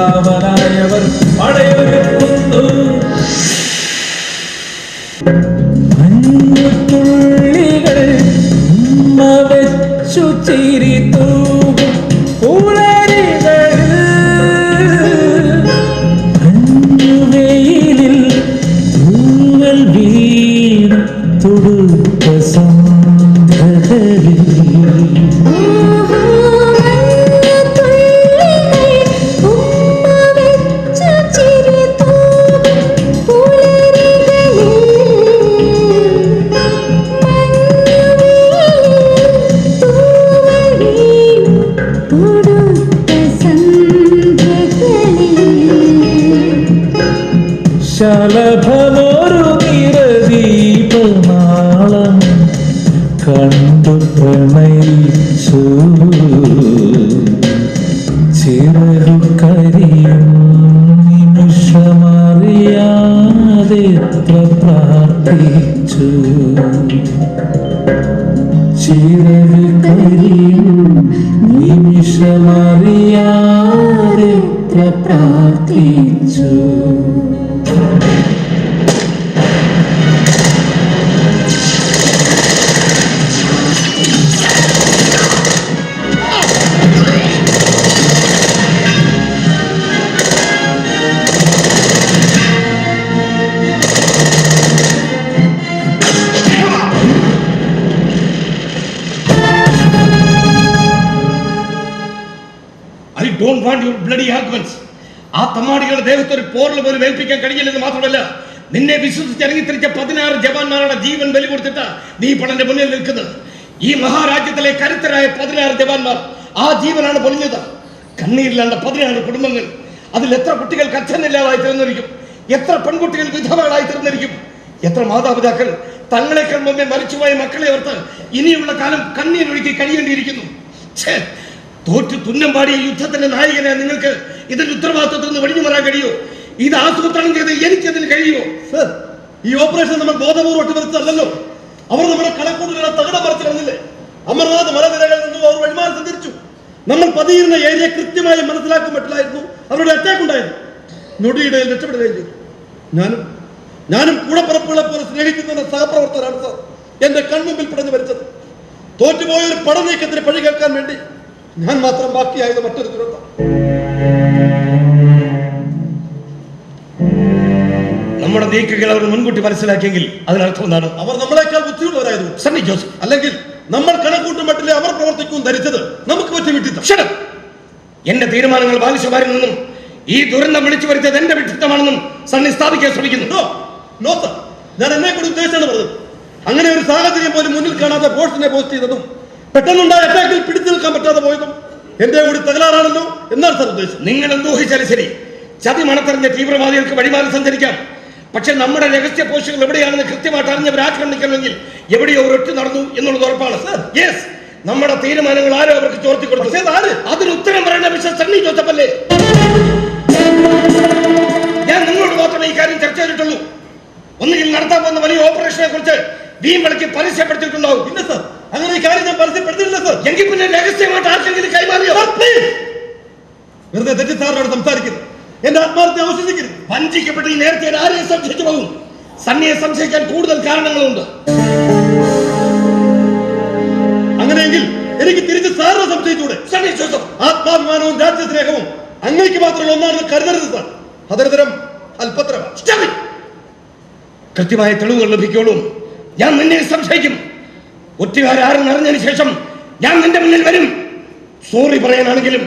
Sama ശലഭമൊരു നിരദീപമാളം കണ്ടു പ്രണയിച്ചു ചിറകു കരിയും നിമിഷമറിയാതെ പ്രാർത്ഥിച്ചു. ചിറകു കരിയും നിമിഷമറിയാതെ പ്രാർത്ഥിച്ചു. Don't want your bloody arguments ആ തമ്മാടികളുടെ ദേഹത്ത് ഒരു പോറൽ പോലും ഏൽപ്പിക്കാൻ കഴിയില്ലെന്ന് മാത്രമല്ല നിന്നെ വിശ്വസിച്ച് ഇറങ്ങിത്തിരിച്ച പതിനാറ് ജവാന്മാരുടെ ജീവൻ ബലി കൊടുത്തിട്ട് നീ പടന്റെ മുന്നിൽ നിൽക്കുന്നത്. ഈ മഹാരാജ്യത്തിലെ കരുത്തരായ പതിനാറ് ജവാന്മാർ ആ ജീവനാണ് പൊലിഞ്ഞത്. കണ്ണീരിലാണ്ട പതിനാറ് കുടുംബങ്ങൾ. അതിൽ എത്ര കുട്ടികൾക്ക് അച്ഛനില്ലാതായി തീർന്നിരിക്കും? എത്ര പെൺകുട്ടികൾ വിധവകളായി തീർന്നിരിക്കും? എത്ര മാതാപിതാക്കൾ തങ്ങളെക്കാൾ മുമ്പേ മരിച്ചുപോയ മക്കളെ ഓർത്ത് ഇനിയുള്ള കാലം കണ്ണീരൊഴുക്കി കഴിയേണ്ടിയിരിക്കുന്നു. ഛേ, തോറ്റു തുന്നം പാടിയ യുദ്ധത്തിന്റെ നായകനെ നിങ്ങൾക്ക് ഇതിന്റെ ഉത്തരവാദിത്വത്തിൽ നിന്ന് വെടിഞ്ഞു മാറാൻ കഴിയുമോ ഇത് ആസൂത്രണം ചെയ്ത് എനിക്കതിന് കഴിയുമോ ഈ ഓപ്പറേഷൻ നമ്മൾ ബോധപൂർവം അല്ലല്ലോ അവർ നമ്മുടെ കണക്കൂട്ടുകളെ തകിടം മറിച്ചു വന്നില്ലേ അമർനാഥ് മലനിരകളിൽ നിന്നും അവർ വഴിമാറി സഞ്ചരിച്ചു. നമ്മൾ പതിയിരുന്ന ഏരിയ കൃത്യമായി മനസ്സിലാക്കാൻ പറ്റില്ലായിരുന്നു. അവരുടെ അറ്റാക്ക് ഉണ്ടായിരുന്നു. നൊടിയിടയിൽ രക്ഷപ്പെടുകയും ചെയ്തു. ഞാനും ഞാനും കൂടപ്പറപ്പുകളെ പോലെ സ്നേഹിക്കുന്ന സഹപ്രവർത്തകരാണ് സാർ. എന്റെ കൺമുമ്പിൽ പിടഞ്ഞു വരച്ചത് തോറ്റുപോയ ഒരു പടനീക്കത്തിന് പഴി കേൾക്കാൻ വേണ്ടി ഞാൻ മാത്രം ബാക്കിയായത് മറ്റൊരു ദുരന്തം. നമ്മുടെ നീക്കുകൾ അവർ മുൻകൂട്ടി മനസ്സിലാക്കിയെങ്കിൽ അതിനർത്ഥം എന്താണ്? അവർ നമ്മളെക്കാൾ ബുദ്ധിയുള്ളവരായിരുന്നു. സണ്ണി ജോസ് അല്ലെങ്കിൽ നമ്മൾ കണക്കൂട്ടും മട്ടിലെ അവർ പ്രവർത്തിക്കും ധരിച്ചത് നമുക്ക് പറ്റി വിട്ടിത്തം എന്റെ തീരുമാനങ്ങൾ ബാലിശമാരിൽ നിന്നും ഈ ദുരന്തം വിളിച്ചു വരുത്തിയത് എന്റെ വിട്ടിത്തമാണെന്നും സണ്ണി സ്ഥാപിക്കാൻ ശ്രമിക്കുന്നു. ഞാൻ എന്നെ കൂടി ഉദ്ദേശിച്ചാണ് പറഞ്ഞത് അങ്ങനെ ഒരു സാഹചര്യം പോലും മുന്നിൽ കാണാതെ പോസ്റ്റിനെ പോസ്റ്റ് ചെയ്തതും പെട്ടെന്നുണ്ടായ അറ്റാക്കിൽ പിടിച്ചു നിൽക്കാൻ പറ്റാതെ പോയതും എന്റെ കൂടി തകരാറാണല്ലോ എന്നാണ് സാർ ഉദ്ദേശം. നിങ്ങൾ എന്തൂഹിച്ചാലും ശരി. ചതി മണത്തറിഞ്ഞ തീവ്രവാദികൾക്ക് വഴിമാറി സഞ്ചരിക്കാം. പക്ഷെ നമ്മുടെ രഹസ്യ പോസ്റ്റുകൾ എവിടെയാണെന്ന് കൃത്യമായിട്ട് അറിഞ്ഞവർ ആക്രമിക്കണമെങ്കിൽ എവിടെയോ ഒരൊറ്റ നടന്നു എന്നുള്ളത് ഉറപ്പാണ്. യെസ് നമ്മുടെ തീരുമാനങ്ങൾ ആരോ അവർക്ക് ചോർത്തി കൊടുത്തു. ആര്? അതിന് ഉത്തരം പറയേണ്ട മിസ്റ്റർ സണ്ണി ജോസഫല്ലേ? ഞാൻ നിങ്ങളോട് മാത്രമേ ഈ കാര്യം ചർച്ച ചെയ്തിട്ടുള്ളൂ. ഒന്നുകിൽ നടത്താൻ പോകുന്ന വലിയ ഓപ്പറേഷനെ കുറിച്ച് വീം വിളക്കി പരസ്യപ്പെടുത്തിയിട്ടുണ്ടാവും. ഇല്ല സർ. അങ്ങനെ ഒരു കാര്യം ഞാൻ പരസ്യപ്പെടുത്തിയില്ല സർ എങ്കിൽ പിന്നെ രഹസ്യമായിട്ട് ആർക്കെങ്കിലും കൈമാറിയോ? വെറുതെ തെറ്റി സാറിനോട് സംസാരിക്കരുത്. എന്റെ ആത്മാർത്ഥത്തെ ആവശ്യസിക്കരുത് വഞ്ചിക്കപ്പെട്ട് ഈ നേരത്തെ ആരെയും സംശയിച്ചു പോകും. സണ്ണിയെ സംശയിക്കാൻ കൂടുതൽ കാരണങ്ങളുണ്ട്. അങ്ങനെയെങ്കിൽ എനിക്ക് തിരിച്ച് സാറിനെ സംശയിച്ചൂടെ സണ്ണി ജോസഫ് ആത്മാഭിമാനവും രാജ്യസ്നേഹവും അങ്ങേക്ക് മാത്രമുള്ള ഒന്നാണെന്ന് കരുതരുത് സാർ അതരതരം അല്പത്രം. കൃത്യമായ തെളിവുകൾ ലഭിക്കുള്ളൂ. ഞാൻ നിന്നെ സംശയിക്കും. ഒറ്റുകാരും അറിഞ്ഞതിന് ശേഷം ഞാൻ നിന്റെ മുന്നിൽ വരും. സോറി പറയാനാണെങ്കിലും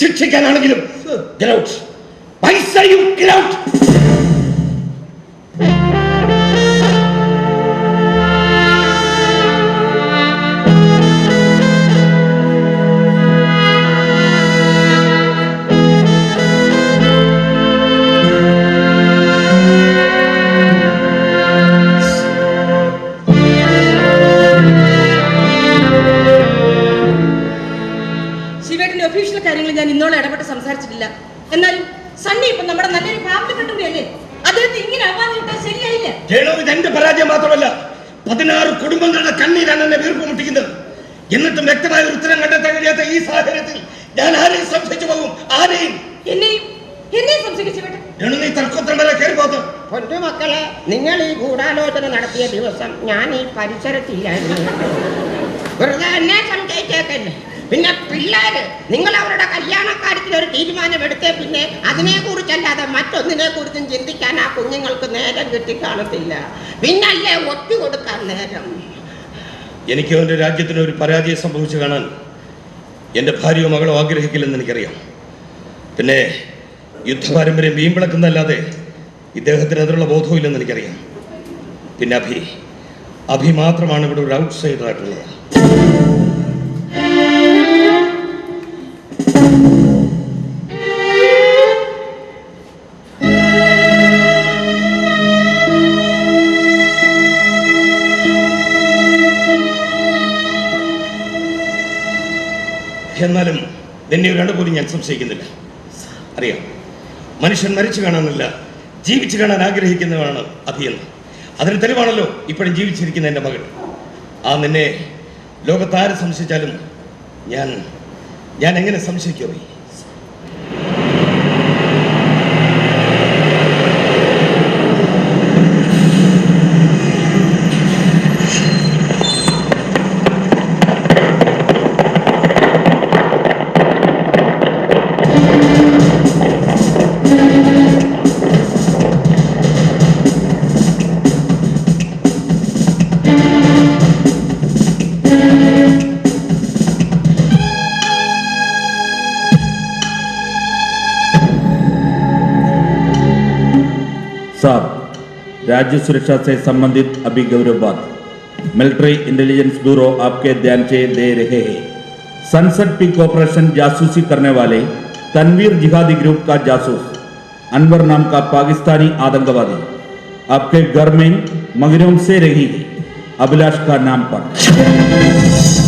ശിക്ഷിക്കാനാണെങ്കിലും. Get out. I സംസാരിച്ചിട്ടില്ല. എന്നാലും സണ്ണി ഇപ്പൊ നമ്മുടെ നല്ലൊരു ഫാമിലി കണ്ടുപിടിയല്ലേ അദ്ദേഹത്തെ ഇങ്ങനെ ആവാതിട്ടാൽ ശരിയായില്ല? ജയലോ ഇത് എന്റെ പരാജയം മാത്രമല്ല പതിനാറ് കുടുംബങ്ങളുടെ കണ്ണീരാണ് എന്നെ വീർപ്പ് മുട്ടിക്കുന്നത് എന്നിട്ടും വ്യക്തമായ ഒരു ഉത്തരം കണ്ടെത്താൻ കഴിയാത്ത ഈ സാഹചര്യത്തിൽ ഞാൻ ആരെയും സംശയിച്ചു പോകും? ആരെയും? എന്നെയും രണ്ടു നീ തർക്കത്തിണ്ടല്ലേ കയറി പോകത്ത്. പൊന്നുമക്കളെ നിങ്ങൾ ഈ ഗൂഢാലോചന നടത്തിയ ദിവസം ഞാൻ ഈ പരിസരത്തില്ലായിരുന്നു വെറുതെ എന്നെ സംശയിച്ചേക്കല്ലേ പിന്നെ പിള്ളേര് നിങ്ങൾ അവരുടെ കല്യാണക്കാര്യത്തിൽ ഒരു തീരുമാനം എടുത്തേ പിന്നെ അതിനെ കുറിച്ചല്ലാതെ മറ്റൊന്നിനെ കുറിച്ചും ചിന്തിക്കാൻ ആ കുഞ്ഞുങ്ങൾക്ക് നേരം കിട്ടിക്കാണത്തില്ല പിന്നല്ലേ ഒറ്റ കൊടുക്കാൻ നേരം. എനിക്ക് അവന്റെ രാജ്യത്തിന് ഒരു പരാജയം സംഭവിച്ചു കാണാൻ എന്റെ ഭാര്യയോ മകളോ ആഗ്രഹിക്കില്ലെന്ന് എനിക്കറിയാം. പിന്നെ യുദ്ധപാരമ്പര്യം വീമ്പിളക്കുന്നല്ലാതെ ഇദ്ദേഹത്തിന് അതിനുള്ള ബോധവുമില്ലെന്ന് എനിക്കറിയാം. പിന്നെ അഭി അഭി മാത്രമാണ് ഇവിടെ ഒരു ഔട്ട് എന്നാലും നിന്നെ ഒരു പോലും ഞാൻ സംശയിക്കുന്നില്ല. അറിയാം. മനുഷ്യൻ മരിച്ചു കാണാനല്ല ജീവിച്ചു കാണാൻ ആഗ്രഹിക്കുന്നതാണ് അഭിയെന്ന് അതിന് തെളിവാണല്ലോ ഇപ്പോഴും ജീവിച്ചിരിക്കുന്ന എന്റെ മകൾ. ആ നിന്നെ ലോകത്താര് സംശയിച്ചാലും ഞാൻ ഞാൻ എങ്ങനെ സംശയിക്കോ साहब राज्य सुरक्षा से संबंधित अभी गौरव बात मिलिट्री इंटेलिजेंस ब्यूरो आपके ध्यान से दे रहे हैं सनसेट पिक ऑपरेशन जासूसी करने वाले तनवीर जिहादी ग्रुप का जासूस अनवर नाम का पाकिस्तानी आतंकवादी आपके घर में मगरों से रही है अभिलाष का नाम पर